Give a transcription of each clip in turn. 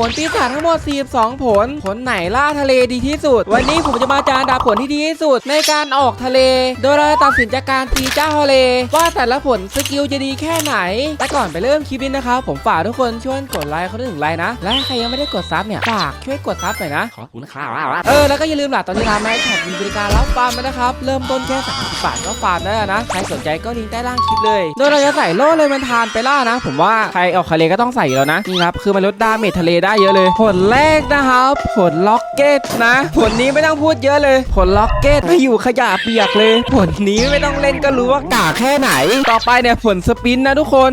ผลปีศาจทั้งหมด 42 ผล ผลไหนล่าทะเลดีที่สุด วันนี้ผมจะมาจานดับผลที่ดีที่สุด ในการออกทะเล โดยเราจะตัดสินจากการตีเจ้าทะเล ว่าแต่ละผลสกิลจะดีแค่ไหน แต่ก่อนไปเริ่มคลิปนี้นะครับ ผมฝากทุกคนช่วยกดไลค์เขาด้วยหนึ่งไลค์นะ และใครยังไม่ได้กดซับเนี่ย ฝากช่วยกดซับหน่อยนะ ขอบคุณครับเออ แล้วก็อย่าลืมล่ะตอนนี้ทางแม่ช็อปมีบริการรับฟาร์มแล้วนะครับ เริ่มต้นแค่30บาทก็ฟาร์มได้แล้วนะ ใครสนใจก็ลิงก์ใต้ล่างคลิปเลย โดยเราจะใส่โล่เลยมันทานไปล่านะ ผมว่าใครออกทะเลก็ต้องใส่อยู่แล้วนะนี่ครับคือมันลดดาเมจทะเลได้เยอะเลย ผลแรกนะครับ ผลล็อกเก็ตนะ ผลนี้ไม่ต้องพูดเยอะเลย ผลล็อกเก็ตไม่อยู่ขยะเปียกเลย ผลนี้ไม่ต้องเล่นก็รู้ว่ากากแค่ไหน ต่อไปเนี่ยผลสปินนะทุกคน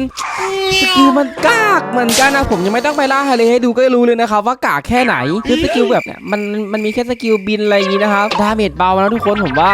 สกิลมันกากเหมือนกันนะผมยังไม่ต้องไปล่าทะเลให้ดูก็รู้เลยนะครับว่ากากแค่ไหนคือสกิลแบบเนี่ยมันมันมีแค่สกิลบินอะไรอย่างนี้นะครับดาเมจเบานะทุกคนผมว่า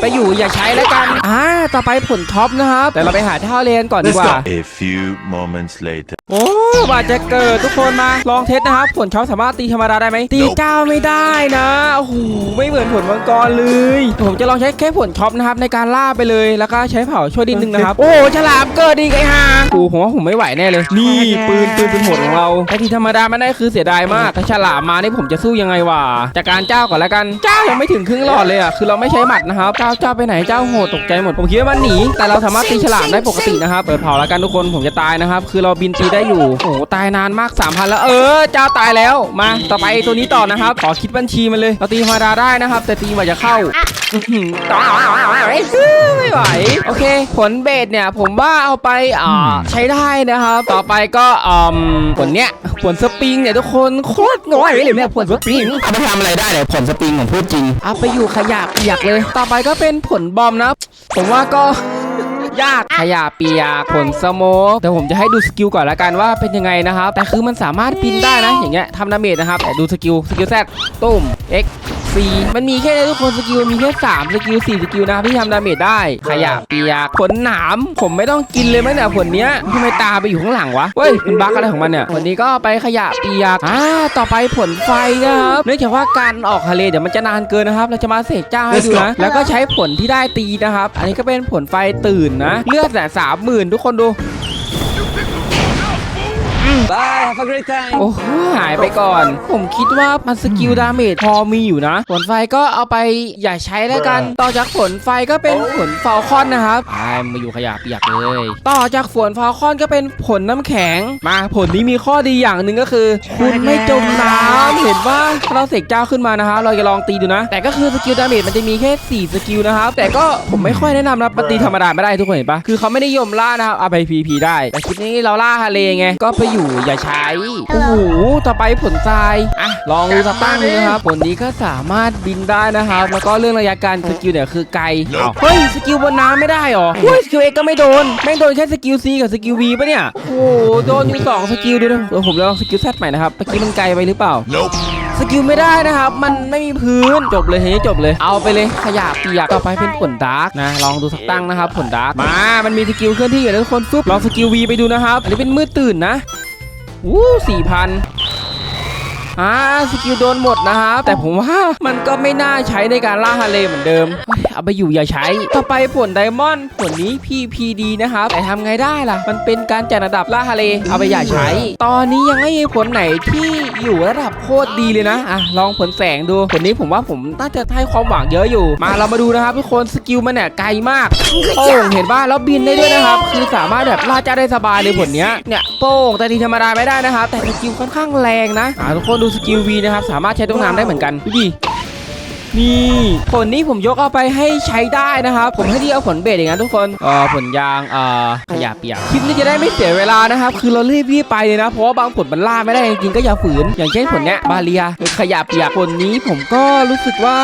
ไปอยู่อย่าใช้แล้วกันอ่าต่อไปผลท็อปนะครับแต่เราไปหาเท่าเลนก่อนดีกว่า A few moments later. โอ้บาดจะเกิดทุกคนมาลองเทสนะครับผลช็อปสามารถตีธรรมดาได้ไหมตีเก้าไม่ได้นะโอ้โหไม่เหมือนผลมังกรเลย ผมจะลองใช้แค่ผลช็อปนะครับในการล่าไปเลยแล้วก็ใช้เผาช่วยดินหนึ่งนะครับโอ้ฉลามเกิดดีไงฮะโอ้ผมว่าผมไม่ไหวแน่เลย นี่ปืนปืนเป็นผลของเราไอ้ที่ธรรมดาไม่ได้คือเสียดายมากถ้าฉลามมานี่ผมจะสู้ยังไงวะจากการเจ้าก่อนแล้วกันเจ้ายังไม่ถึงครึ่งหลอดเลยอะคือเราไม่ใช้หมัดนะครับเจ้าเจ้าไปไหนเจ้าโหดตกใจหมดผมคิดว่ามันหนีแต่เราสามารถตีฉลามได้ปกตินะครับเปิดเผาแล้วกันทุกคนผมจะตายนะครับคือเราบินตีได้อยู่โอ้โหตายนานมาก3,000แล้วเออ เจ้าตายแล้วมาต่อไปตัวนี้ต่อนะครับขอคิดบัญชีมันเลยเราตีธรรมดาได้นะครับ แต่ตีมาจะเข้าอื้อหือตายไม่ไหวโอเค ผลเบสเนี่ย ผมว่าเอาไปอ่าใช้ได้นะครับ ต่อไปก็อืมผลเนี้ยผลสปริงเนี่ยทุกคนโคตรง่อยเลยเนี่ยผลสปริงเอาไปทำอะไรได้เนี่ยผลสปริงผมพูดจริงเอาไปอยู่ขยะเปียกเลย ต่อไปก็เป็นผลบอมนะ ผมว่าก็ยากขยะเปียกผลสโมกแต่ผมจะให้ดูสกิลก่อนละกันว่าเป็นยังไงนะครับ แต่คือมันสามารถบินได้นะ อย่างเงี้ยทำดาเมจนะครับ แต่ดูสกิลสกิลแซดตุ้ม X C มันมีแค่นี้ทุกคนสกิลมีแค่3สกิล4สกิลนะครับที่ทำดาเมจได้ขยะเปียกผลหนามผมไม่ต้องกินเลยมั้งเนี่ยผลเนี้ยทำไมตาไปอยู่ข้างหลังวะเฮ้ยมันบั๊กอะไรของมันเนี่ยผลนี้ก็ไปขยะเปียกอ่าต่อไปผลไฟนะครับเนื่องจากว่าการออกทะเลเดี๋ยวมันจะนานเกินนะครับ เราจะมาเสกเจ้าให้ดูนะแล้วก็ใช้ผลที่ได้ตีนะครับ อันนี้ก็เป็นผลไฟตื่นนะ เลือดแต่สามหมื่นทุกคนดู Bye have a great time โอ้โหหายไปก่อน ผมคิดว่ามันสกิลดาเมจพอมีอยู่นะ ผลไฟก็เอาไปอย่าใช้แล้วกัน ต่อจากผลไฟก็เป็นผลฟาลคอนนะครับไอ้มาอยู่ขยะเปียกเลย ต่อจากฝนฟาลคอนก็เป็นผลน้ำแข็ง มาผลนี้มีข้อดีอย่างหนึ่งก็คือ คุณไม่จมน้ำเห็นว่าเราเสกเจ้าขึ้นมานะครับเราจะลองตีดูนะ แต่ก็คือสกิลดาเมจมันจะมีแค่4สกิลนะครับแต่ก็ผมไม่ค่อยแนะนำนะปฏิธรรมดาไม่ได้ทุกคนเห็นปะคือเขาไม่นิยมล่านะครับเอาไป PVP ได้แต่คลิปนี้เราล่าทะเลไงก็ไปอยู่อย่าใช้ โอ้โหต่อไปผลทรายอะลองดูสักตั้งหนึงนะครับผลนี้ก็สามารถบินได้นะครับ แล้วก็เรื่องระยะการสกิลเนี่ยคือไกลอ้าวเฮ้ยสกิลบนน้ำไม่ได้หรอเฮ้ยสกิลเอ็กก็ไม่โดนแม่งโดนแค่สกิลซีกับสกิลวีปะเนี่ย โอ้โหโดนอยู่สองสกิลเดียวนะเดี๋ยวผมจะลองสกิลแซดใหม่นะครับเมื่อกี้มันไกลไปหรือเปล่า Nope. สกิลไม่ได้นะครับ มันไม่มีพื้นจบเลยทีนี้จบเลย เอาไปเลยขยะเปียกต่อไปเป็นผลดาร์กนะ ลองดูสักตั้งนะครับผลดาร์กมา มันมีสกิลเคลื่อนที่อยู่นะทุกคนฟึบลองสกิลวีไปดูนะครับ อันนี้เป็นมืดตื่นนะ อู้สี่พัน อ่าสกิลโดนหมดนะครับแต่ผมว่ามันก็ไม่น่าใช้ในการล่าทะเลเหมือนเดิมเอาไปอยู่อย่าใช้ ต่อไปผลไดมอนด์ผลนี้ PPD นะครับแต่ทำไงได้ล่ะ มันเป็นการจัดระดับล่าทะเลเอาไปอย่าใช้ ตอนนี้ยังไม่มีผลไหนที่อยู่ระดับโคตรดีเลยนะอะลองผลแสงดูผลนี้ผมว่าผมน่าจะให้ความหวังเยอะอยู่ มาเรามาดูนะครับทุกคนสกิลมันเนี่ยไกลมากโป้งเห็นป่ะแล้วบินได้ด้วยนะครับ คือสามารถแบบล่าจ้าได้สบายเลยผลเนี้ยเนี่ยโป้งแต่ทีธรรมดาไม่ได้นะครับแต่สกิลค่อนข้างแรงนะอ่าทุกคนดูสกิลวีนะครับ สามารถใช้ตรงน้ำได้เหมือนกันดูดินี่ผลนี้ผมยกเอาไปให้ใช้ได้นะครับ ผมให้ที่เอาผลเบสอย่างนั้นทุกคนเอ่อผลยางเอ่อขยะเปียกคลิปนี้จะได้ไม่เสียเวลานะครับ คือเรารีบรีบไปเลยนะ เพราะว่าบางผลมันล่าไม่ได้จริงๆก็อย่าฝืน อย่างเช่นผลเนี้ยบาเลียขยะเปียกผลนี้ผมก็รู้สึกว่า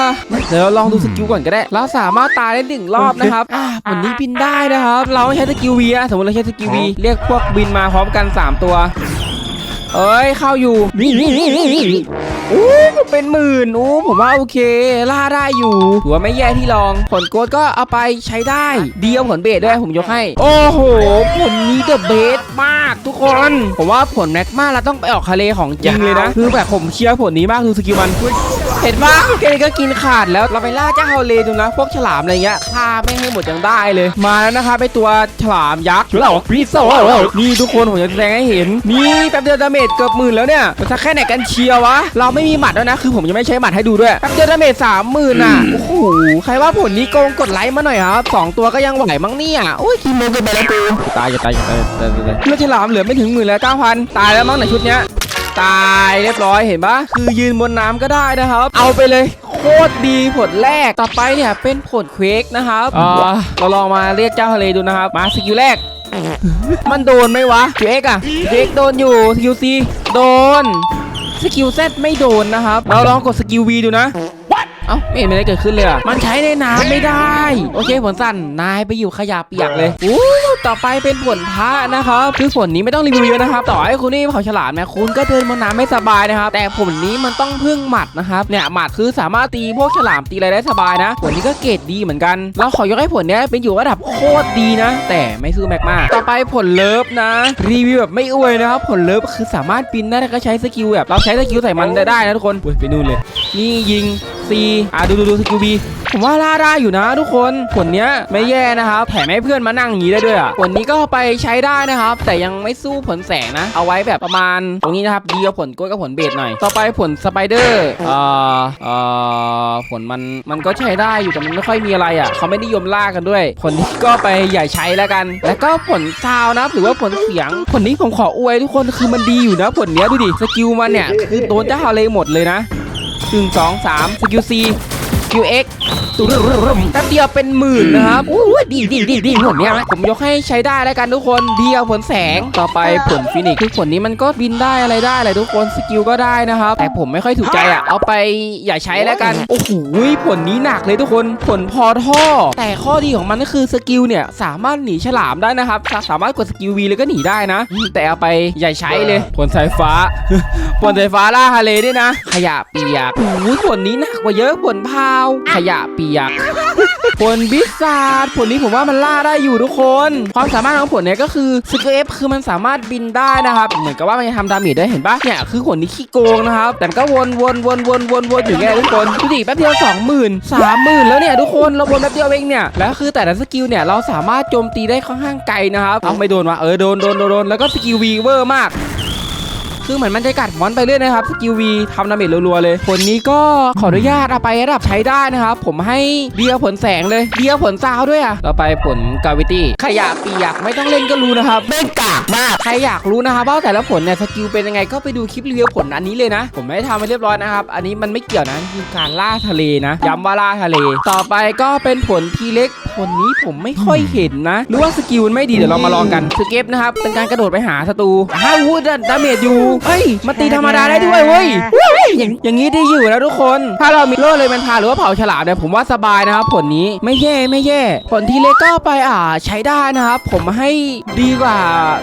เดี๋ยวลองดูสกิลก่อนก็ได้เราสามารถตายได้หนึ่งรอบนะครับอ่าผลนี้บินได้นะครับ เราใช้สกิลวีอะสมมติเราใช้สกิลวีเรียกพวกบินมาพร้อมกันสามตัว เอ้ยเข้าอยู่นี่นี่นี่นี่อู้เป็นหมื่นอู้ผมว่าโอเค ล่าได้อยู่ถือว่าไม่แย่ที่ลอง ผลโกดก็เอาไปใช้ได้ดีเอาผลเบสด้วยผมยกให้ โอ้โห ผลนี้เดอะเบสมากทุกคน ผมว่าผลแม็กมาเราต้องไปออกทะเลของจริงเลยนะ คือแบบผมเชียร์ผลนี้มากคือสกิลมัน เห็นปะแค่นี้ก็กินขาดแล้วเราไปล่าเจ้าฮาเลดูนะ พวกฉลามอะไรเงี้ยฆ่าไม่งให้หมดยังได้เลย มาแล้วนะครับไอตัวฉลามยักษ์ฉลามรีโซ่นี่ทุกคนผมจะแสดงให้เห็นนี่แป๊บเดียวดาเมจเกือบหมื่นแล้วเนี่ยมันจะแค่ไหนกันเชียววะเราไม่มีหมัดแล้วนะคือผมจะไม่ใช้หมัดให้ดูด้วยแป๊บเดียวดาเมจสามหมื่นอะโอ้โหใครว่าผลนี้โกงกดไลค์มาหน่อยครับสองตัวก็ยังไหวมั้งเนี่ยโอ้ยขี้โมกันไปแล้วกูตายจะตายจะตายจะตายจะตายเลือดฉลามเหลือไม่ถึงหมื่นแล้วเก้าพันตายแล้วมั้งในชุดเนี้ย ตายเรียบร้อยเห็นปะคือยืนบนน้ำก็ได้นะครับ เอาไปเลยโคตรดีผลแรกต่อไปเนี่ยเป็นผลเควกนะครับอ่าเราลองมาเรียกเจ้าทะเลดูนะครับ มาสกิลแรก มันโดนไหมวะสกิลเอ็กอะสกิลเอ็กโดนอยู่สกิลซีโดนสกิลเซไม่โดนนะครับ เราลองกดสกิลวีดูนะเอ้าไม่เห็นมีอะไรเกิดขึ้นเลยอะ มันใช้ในน้ำไม่ได้ โอเคผลสั่นนายไปอยู่ขยะเปียกเลยอู้ ต่อไปเป็นผลพระนะครับคือผลนี้ไม่ต้องรีวิวเยอะนะครับต่อให้คุณนี่เผาฉลามนะคุณก็เดินบนน้ำไม่สบายนะครับ แต่ผลนี้มันต้องพึ่งหมัดนะครับเนี่ยหมัดคือสามารถตีพวกฉลามตีอะไรได้สบายนะ ผลนี้ก็เกรดดีเหมือนกันเราขอยกให้ผลเนี้ยเป็นอยู่ระดับโคตรดีนะ แต่ไม่สู้แม็กมาต่อไปผลเลิฟนะ รีวิวแบบไม่อวยนะครับผลเลิฟคือสามารถบินได้แล้วก็ใช้สกิลแบบเราใช้สกิลใส่มันได้ได้นะทุกคนไปนู่นเลยนี่ยิงซีอะดูดูดูสกิลบีผมว่าล่าได้อยู่นะทุกคนผลเนี้ยไม่แย่นะครับแถมให้เพื่อนมานั่งอย่างนี้ได้ด้วยอะผลนี้ก็ไปใช้ได้นะครับ แต่ยังไม่สู้ผลแสงนะ เอาไว้แบบประมาณตรงนี้นะครับดีกว่าผลกล้วยกับผลเบสหน่อย ต่อไปผลสไปเดอร์เอ่อเอ่อผลมันมันก็ใช้ได้อยู่แต่มันไม่ค่อยมีอะไรอะเขาไม่นิยมล่ากันด้วย ผลนี้ก็ไปอย่าใช้แล้วกัน แล้วก็ผลซาวนะหรือว่าผลเสียง ผลนี้ผมขออวยทุกคนคือมันดีอยู่นะผลเนี้ยดูดิสกิลมันเนี่ยคือโดนเจ้าฮาเลหมดเลยนะ 1 2 3สองสามสกิลซีสกิลเอ็ก ตุ้มแป๊บเดียวเป็นหมื่นนะครับอู้ยดีดีดีดีผลเนี้ยนะผมยกให้ใช้ได้แล้วกันทุกคนเดียวผลแสงต่อไปผลฟินิกซ์คือผลนี้มันก็บินได้อะไรได้เลยทุกคนสกิลก็ได้นะครับ แต่ผมไม่ค่อยถูกใจอะเอาไปอย่าใช้แล้วกันโอ้โหผลนี้หนักเลยทุกคนผลพอท่อ แต่ข้อดีของมันก็คือสกิลเนี่ยสามารถหนีฉลามได้นะครับสาสามารถกดสกิลวีเลยก็หนีได้นะอืมแต่เอาไปอย่าใช้เลยผลสายฟ้าผลสายฟ้าล่าฮาเลด้วยนะ ขยะเปียกโอ้ยผลนี้หนักกว่าเยอะผลพาว ขยะเปียกผลบิสซาร์ดผลนี้ผมว่ามันล่าได้อยู่ทุกคน ความสามารถของผลเนี้ยก็คือสกิลเอฟคือมันสามารถบินได้นะครับ เหมือนกับว่ามันจะทำดาเมจได้เห็นปะเนี่ยคือผลนี้ขี้โกงนะครับ แต่ก็วนวนวนวนวนวนอยู่ไงทุกคนดูดิแป๊บเดียวสองหมื่นสามหมื่นแล้วเนี่ยทุกคนเราวนแป๊บเดียวเองเนี่ยแล้วคือแต่ละสกิลเนี่ยเราสามารถโจมตีได้ค่อนข้างไกลนะครับเอาไม่โดนวะเออโดนโดนโดนแล้วก็สกิลวีเวอร์มาก คือเหมือนมันจะกัดมอนไปเรื่อยนะครับสกิลวีทำดาเมจรัวๆเลย ผลนี้ก็ขออนุญาตเอาไประดับใช้ได้นะครับ ผมให้เดียวผลแสงเลย เดียวผลซาวด้วยอะต่อไปผลกาวิตี้ขยะเปียกไม่ต้องเล่นก็รู้นะครับแม่งกากมากใครอยากรู้นะครับว่าแต่ละผลเนี่ยสกิลเป็นยังไงก็ไปดูคลิปรีวิวผลอันนี้เลยนะ ผมไม่ได้ทำไปเรียบร้อยนะครับ อันนี้มันไม่เกี่ยวนะคือการล่าทะเลนะย้ำว่าล่าทะเล ต่อไปก็เป็นผลทีเล็กผลนี้ผมไม่ค่อยเห็นนะหรือว่าสกิลมันไม่ดีเดี๋ยวเรามาลองกันสเก็ปนะครับเป็นการกระโดดไปหาศัตรูอ้าววูดดาเมจอยู่เฮ้ยมาตีธรรมดาได้ด้วยเว้ยเฮ้ยอย่างอย่างนี้ได้อยู่นะทุกคน ถ้าเรามีโล่เลยมันพาหรือว่าเผาฉลามเนี่ยผมว่าสบายนะครับผลนี้ไม่แย่ไม่แย่ ผลทีเล็กก็ไปอ่าใช้ได้นะครับผมให้ดีกว่า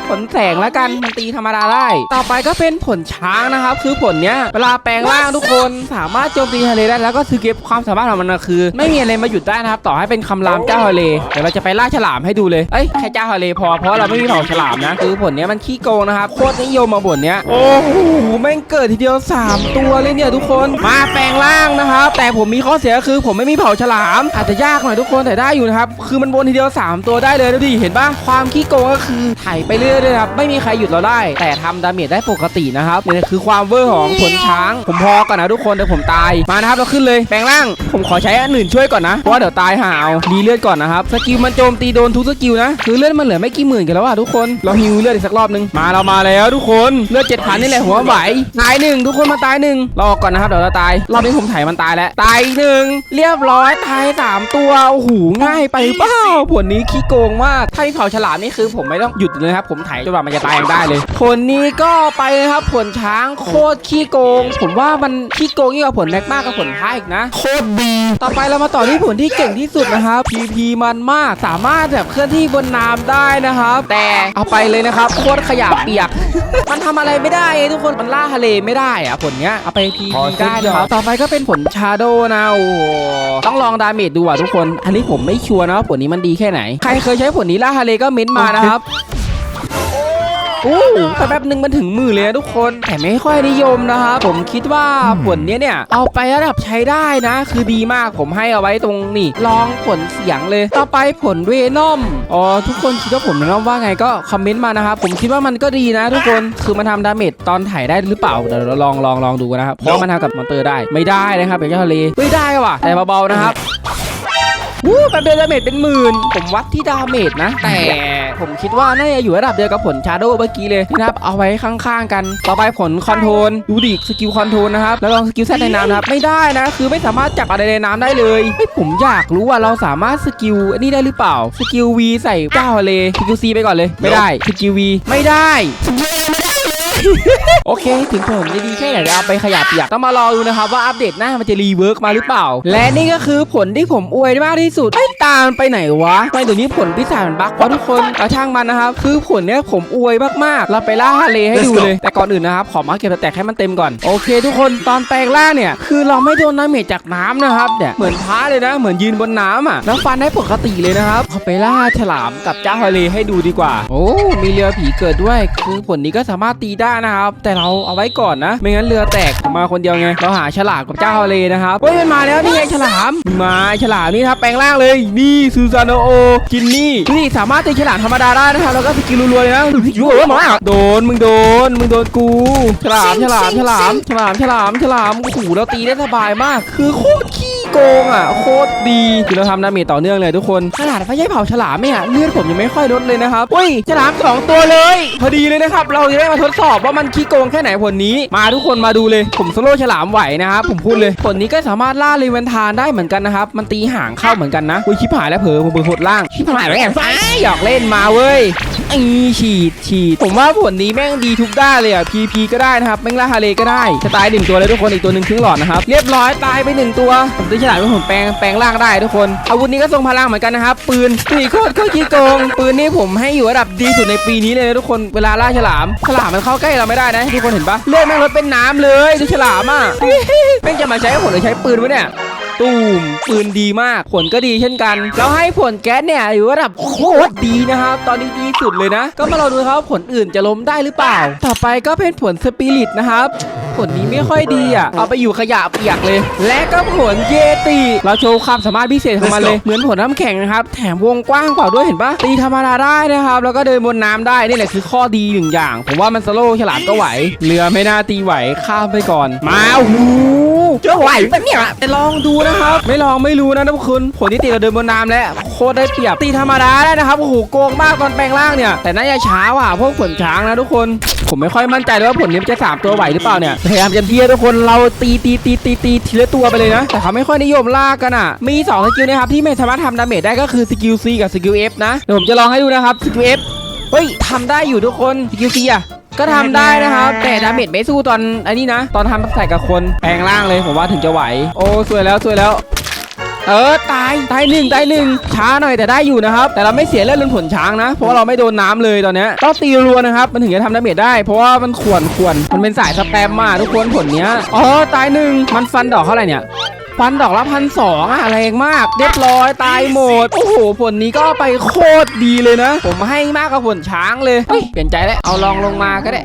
ผลแสงแล้วกันมันตีธรรมดาได้ ต่อไปก็เป็นผลช้างนะครับ คือผลเนี้ยเวลาแปลงร่างทุกคนสามารถโจมตีทะเลได้แล้วก็คือเก็บความสามารถของมันนะคือ ไม่มีอะไรมาหยุดได้นะครับ ต่อให้เป็นคำรามเจ้าทะเลเดี๋ยวเราจะไปล่าฉลามให้ดูเลยเอ้ยแค่เจ้าทะเลพอเพราะเราไม่มีเผาฉลามนะคือผลเนี้ยมันขี้โกงนะครับโคตรนิยมมาผลเนี้ยโอ้โหแม่งเกิดทีเดียว 3 ตัวเลยเนี่ยทุกคนมาแปลงร่างนะครับ แต่ผมมีข้อเสียคือ ผมไม่มีเผาฉลาม อาจจะยากหน่อยทุกคนแต่ได้อยู่นะครับ คือมันวนทีเดียว 3 ตัวได้เลยดูดิเห็นปะความขี้โกงก็คือไถไปเรื่อยๆเลยครับไม่มีใครหยุดเราได้ แต่ทำดาเมจได้ปกตินะครับนี่คือความเวอร์ของผลช้าง ผมพอก่อนนะทุกคนเดี๋ยวผมตายมานะครับเราขึ้นเลยแปลงร่าง ผมขอใช้อันอื่นช่วยก่อนนะเพราะว่าเดี๋ยวตายหาเอาดีเลือดก่อนนะครับสกิลมันโจมตีโดนทุกสกิลนะคือเลือดมันเหลือไม่กี่หมื่นกันแล้วอะทุกคนเราฮิวเลือดอีกสักรอบนึงมาเรามาแล้วทุกคนเลือดเจ็ดพนนี่แหละหัวไหวตายหนึ่งทุกคนมาตายหนึ่งรอก่อนนะครับเดี๋ยวเราตายรอบนี้ผมไถมันตายแล้วตายหนึ่งเรียบร้อยตายสามตัวโอ้โหง่ายไปเปล่าผลนี้ขี้โกงมากถ้ามีเผาฉลามนี่คือ ผมไม่ต้องหยุดเลยนะครับผมไถจนกว่ามันจะตายยังได้เลย ผลนี้ก็ไปนะครับผลช้างโคตรขี้โกง ผมว่ามันขี้โกงยิ่งกว่าผลแม็กมากกับผลพายอีกนะ โคตรดีต่อไปเรามาต่อที่ผลที่เก่งที่สุดนะครับ PP มันมากสามารถแบบเคลื่อนที่บนน้ำได้นะครับ แต่เอาไปเลยนะครับโคตรขยะเปียก มันทำอะไรไม่ได้ไงทุกคนมันล่าทะเลไม่ได้อะผลเนี้ยเอาไป PP ได้นะครับต่อไปก็เป็นผลชาโดนะโอ้โหต้องลองดาเมจดูอะทุกคน อันนี้ผมไม่ชัวร์นะว่าผลนี้มันดีแค่ไหน ใครเคยใช้ผลนี้ล่าทะเลก็เม้นต์มานะครับ อู้แต่แป๊บหนึ่งมันถึงมือเลยนะทุกคนแต่ไม่ค่อยนิยมนะครับผมคิดว่าผลนี้เนี่ย เอาไประดับใช้ได้นะ คือดีมากผมให้เอาไว้ตรงนี่ลองผลเสียงเลย ต่อไปผลเวนอมอ๋อทุกคนคิดว่าผมเวนอมว่าไงก็คอมเมนต์มานะครับผมคิดว่ามันก็ดีนะทุกคนคือมันทำดาเมจตอนถ่ายได้หรือเปล่าเดี๋ยวเราลองลองลองดูนะครับเพราะมันทำกับมอนเตอร์ได้ไม่ได้นะครับเป็นเจ้าทะเลไม่ได้ว่ะแต่เบาๆนะครับ วู้แป๊บเดียวดาเมจเป็นหมื่น ผมวัดที่ดาเมจนะ แต่ผมคิดว่าน่าจะอยู่ระดับเดียวกับผลชาโดว์เมื่อกี้เลยนะครับ เอาไว้ข้างๆกัน ต่อไปผลคอนโทรลดูดิสกิลคอนโทรลนะครับ แล้วลองสกิลแซดในน้ำนะครับ ไม่ได้นะ คือไม่สามารถจับอะไรในน้ำได้เลยเฮ้ผมอยากรู้ว่าเราสามารถสกิลอันนี้ได้หรือเปล่า สกิล V ใส่เจ้าทะเลสกิล C ไปก่อนเลย ไม่ได้ สกิล V ไม่ได้ โอเค ถึงผมจะดีแค่ไหนเดี๋ยวเอาไปขยับเปียกต้องมารอดูนะครับว่าอัปเดตหน้ามันจะรีเวิร์กมาหรือเปล่า และนี่ก็คือผลที่ผมอวยมากที่สุดไอ้ตามไปไหนวะทำไมเดี๋ยวนี้ผลพิศาจมันบั๊กวะทุกคนเอาช่างมันนะครับคือผลเนี้ยผมอวยมากๆเราไปล่าทะเลให้ดูเลยแต่ก่อนอื่นนะครับขอมาเก็บสแต็กให้มันเต็มก่อนโอเค ทุกคนตอนแปลงร่างเนี่ยคือเราไม่โดนน้ำเมจจากน้ำนะครับเนี่ยเหมือนพ้าเลยนะเหมือนยืนบนน้ำอะแล้วฟันได้ปกติเลยนะครับขอไปล่าฉลามกับเจ้าทะเลให้ดูดีกว่า โอ้มีเรือผีเกิดด้วย คือผลนี้ก็สามารถตีได้นะครับ แต่เราเอาไว้ก่อนนะ ไม่งั้นเรือแตกผมมาคนเดียวไงเราหาฉลามกับเจ้าทะเลนะครับเฮ้ยมันมาแล้วนี่ไงฉลามมาฉลามนี่ครับแปลงร่างเลยนี่ซูซานโอจินนี่นี่สามารถตีฉลามธรรมดาได้นะครับแล้วก็สกิลรัวๆเลยนะยูโอ้มาโดนมึงโดนมึงโดนกูฉลามฉลามฉลามฉลามฉลามฉลามโอ้โหเราตีได้สบายมาก คือโคตรขี้ โกงอะโคตรดีคือเราทำดาเมจต่อเนื่องเลยทุกคนขนาดไฟใช้เผาฉลามเนี่ยเลือดผมยังไม่ค่อยลดเลยนะครับอุ้ยฉลามสองตัวเลย พอดีเลยนะครับ เราจะได้มาทดสอบว่ามันขี้โกงแค่ไหนผลนี้ มาทุกคนมาดูเลย ผมโซโล่ฉลามไหวนะครับผมพูดเลยผลนี้ก็สามารถล่าเลเวนทานได้เหมือนกันนะครับมันตีห่างเข้าเหมือนกันนะอุ้ยชิบหายแล้วเผลอผมเผลอหดล่างชิบหายแล้วไงไฟหยอกเล่นมาเว้ย ไอฉีดฉีด ผมว่าผลนี้แม่งดีทุกด้านเลยอะ PP ก็ได้นะครับ แม่งล่าฮาเลก็ได้จะตายหนึ่งตัวเลยทุกคน อีกตัวหนึ่งครึ่งหลอดนะครับ เรียบร้อยตายไปหนึ่งตัว ผมตีฉลาดเป็นผมแปลงแปลงร่างได้ทุกคน อาวุธนี้ก็ทรงพลังเหมือนกันนะครับ ปืนปืนโคตรโคตรขี้โกง ปืนนี้ผมให้อยู่ระดับดีสุดในปีนี้เลยนะทุกคน เวลาล่าฉลาม ฉลามมันเข้าใกล้เราไม่ได้นะทุกคนเห็นปะเลือดแม่งลดเป็นน้ำเลยดูฉลามอะแม่งจะมาใช้ผลหรือใช้ปืนวะเนี่ย ตูมปืนดีมาก ผลก็ดีเช่นกัน แล้วให้ผลแก๊สเนี่ยอยู่ระดับโคตรดีนะครับ ตอนนี้ดีสุดเลยนะ ก็มาเราดูครับว่าผลอื่นจะล้มได้หรือเปล่า ต่อไปก็เป็นผลสปิริตนะครับผลนี้ไม่ค่อยดีอะ เอาไปอยู่ขยะเปียกเลย และก็ผลเยติ เราโชว์ความสามารถพิเศษของมันเลย เหมือนผลน้ำแข็งนะครับ แถมวงกว้างกว่าด้วยเห็นปะตีธรรมดาได้นะครับ แล้วก็เดินบนน้ำได้ นี่แหละคือข้อดีหนึ่งอย่าง ผมว่ามันสโลว์ฉลามก็ไหว เรือไม่น่าตีไหว ข้ามไปก่อน มาโอ้โหเจอไหวปะเนี่ยแต่ลองดูนะครับ ไม่ลองไม่รู้นะทุกคนผลที่ตีเราเดินบนน้ำแล้วโคตรได้เปรียบตีธรรมดาได้นะครับโอ้โหโกงมากตอนแปลงร่างเนี่ย แต่น่าจะช้าว่ะพวกผลช้างนะทุกคน ผมไม่ค่อยมั่นใจเลยว่าผลนี้มันจะสามตัวไหวหรือเปล่าเนี่ยพยายามเต็มที่ทุกคนเราตีตีตีตีตีทีละตัวไปเลยนะ แต่เขาไม่ค่อยนิยมลากกันอะ มีสองสกิลนะครับที่ไม่สามารถทำดาเมจได้ก็คือสกิล C กับสกิล F นะเดี๋ยวผมจะลองให้ดูนะครับสกิล F เฮ้ยทำได้อยู่ทุกคนสกิล C อะ ก็ทำได้นะครับ แต่ดาเมจไม่สู้ตอนอันนี้นะ ตอนทำใส่กับคนแปลงร่างเลยผมว่าถึงจะไหว โอ้สวยแล้วสวยแล้ว เออตายตายหนึ่งตายหนึ่งช้าหน่อยแต่ได้อยู่นะครับ แต่เราไม่เสียเลือดเลือนผลช้างนะ เพราะว่าเราไม่โดนน้ำเลยตอนเนี้ยต้องตีรัวนะครับ มันถึงจะทำดาเมจได้เพราะว่ามันข่วนข่วนมันเป็นสายสแปมมาทุกคนผลเนี้ยอ๋อตายหนึ่งมันฟันดอกเท่าไหร่เนี่ย ฟันดอกละพันสองอะแรงมาก เรียบร้อยตายหมด โอ้โห ผลนี้ก็ไปโคตรดีเลยนะ ผมให้มากกว่าผลช้างเลยเฮ้ยเปลี่ยนใจแล้ว เอาลองลงมาก็ได้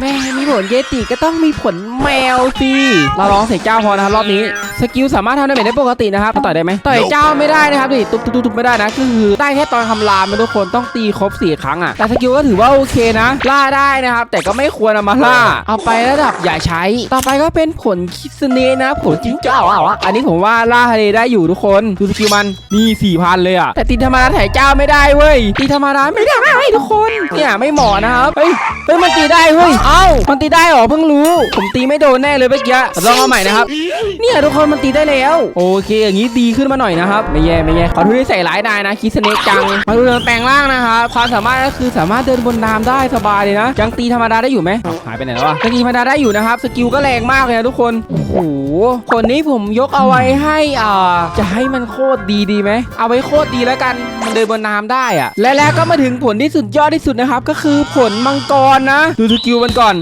แม่มีผลเยติก็ต้องมีผลแมวสิเราลองใส่เจ้าพอนะครับรอบนี้ สกิลสามารถทำไดาเหมจได้ปกตินะครับต่อยได้ไหมต่อยเจ้าไม่ได้นะครับดิตุ๊บตุ๊บตุ๊บไม่ได้นะก็คือได้แค่ตอนคำรามนะทุกคนต้องตีครบสี่ครั้งอะแต่สกิลก็ถือว่าโอเคนะ ล่าได้นะครับ แต่ก็ไม่ควรเอามาล่า เอาไประดับอย่าใช้ ต่อไปก็เป็นผลคิสเนนะผลจิ้งเจ้าอะอันนี้ผมว่าล่าทะเลได้อยู่ทุกคนดูสกิลมันนี่สี่พันเลยอะแต่ตีธรรมดาถ่ายเจ้าไม่ได้เว้ยตีธรรมดาไม่ได้ทุกคนเนี่ยไม่เหมาะนะครับเฮ้ยเฮ้ยมันตีได้เฮ้ยเอ้ามันตีได้เหรอเพิ่งรู้ ผมตีไม่โดนแน่เลยเมื่อกี้ลองเอาใหม่นะครับเนี่ยทุกคนมันตีได้แล้ว โอเค อย่างนี้ดีขึ้นมาหน่อยนะครับ ไม่แย่ไม่แย่ขอโทษที่ใส่ร้ายนายนะคิสเนกจังมาดูเดินแปลงร่างนะครับความสามารถก็คือสามารถเดินบนน้ำได้สบายเลยนะยังตีธรรมดาได้อยู่ไหมหายไปไหนแล้ววะตีธรรมดาได้อยู่นะครับสกิลก็แรงมากเลยนะทุกคนโอ้โหคนนี้ผมยกเอาไว้ให้อ่าจะให้มันโคตรดีดีไหมเอาไว้โคตรดีแล้วกันมันเดินบนน้ำได้อะและแล้วก็มาถึงผลที่สุดยอดที่สุดนะครับ ก็คือผลมังกรนะ ดูสกิลมันก่อน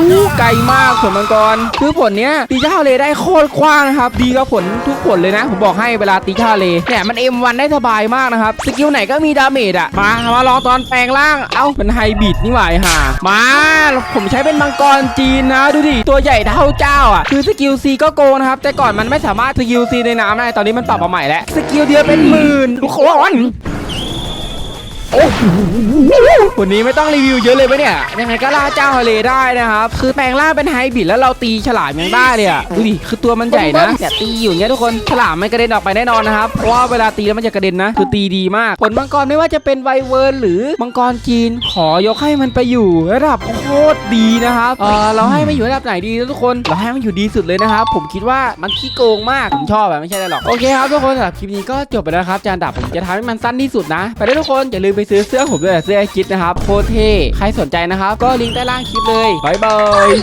อู้ไกลมากผลมังกร คือผลเนี้ยตีเจ้าทะเลได้โคตรกว้างนะครับ ดีกว่าผลทุกผลเลยนะ ผมบอกให้เวลาตีเจ้าทะเลเนี่ยมัน M1 ได้สบายมากนะครับ สกิลไหนก็มีดาเมจอะมา มาลองตอนแปลงร่าง เอ้าเป็นไฮบริดนี่หว่าไอ้ห่ามา ผมใช้เป็นมังกรจีนนะ ดูดิ ตัวใหญ่เท่าเจ้าอะคือสกิลซีก็โกงนะครับ แต่ก่อนมันไม่สามารถสกิลซีในน้ำได้ ตอนนี้มันปรับมาใหม่แล้ว สกิลเดียวเป็นหมื่นทุกคน โอ้โหวันนี้ไม่ต้องรีวิวเยอะเลยปะเนี่ย ยังไงก็ล่าเจ้าทะเลได้นะครับ คือแปลงร่างเป็นไฮบริดแล้วเราตีฉลามยังได้เลยอะดูดิ คือตัวมันใหญ่นะแต่ตีอยู่อย่างเงี้ยทุกคน ฉลามไม่กระเด็นออกไปแน่นอนนะครับ เพราะว่าเวลาตีแล้วมันจะกระเด็นนะ คือตีดีมาก ผลมังกรไม่ว่าจะเป็นไวเวิร์นหรือมังกรจีน ขอยกให้มันไปอยู่ระดับโคตรดีนะครับ เออเราให้มันอยู่ระดับไหนดีนะทุกคน เราให้มันอยู่ดีสุดเลยนะครับ ผมคิดว่ามันขี้โกงมาก ผมชอบอะไม่ใช่อะไรหรอก โอเคครับทุกคนสำหรับคลิปนี้ก็จบไปแล้วครับ จานดับผมจะทำให้มันสั้นที่สุดนะ ไปด้วยทุกคนอย่าลืมไปซื้อเสื้อผมด้วยเสื้อคิดนะครับโคตรเท่ใครสนใจนะครับ ก็ลิงก์ใต้ล่างคลิปเลยบายบาย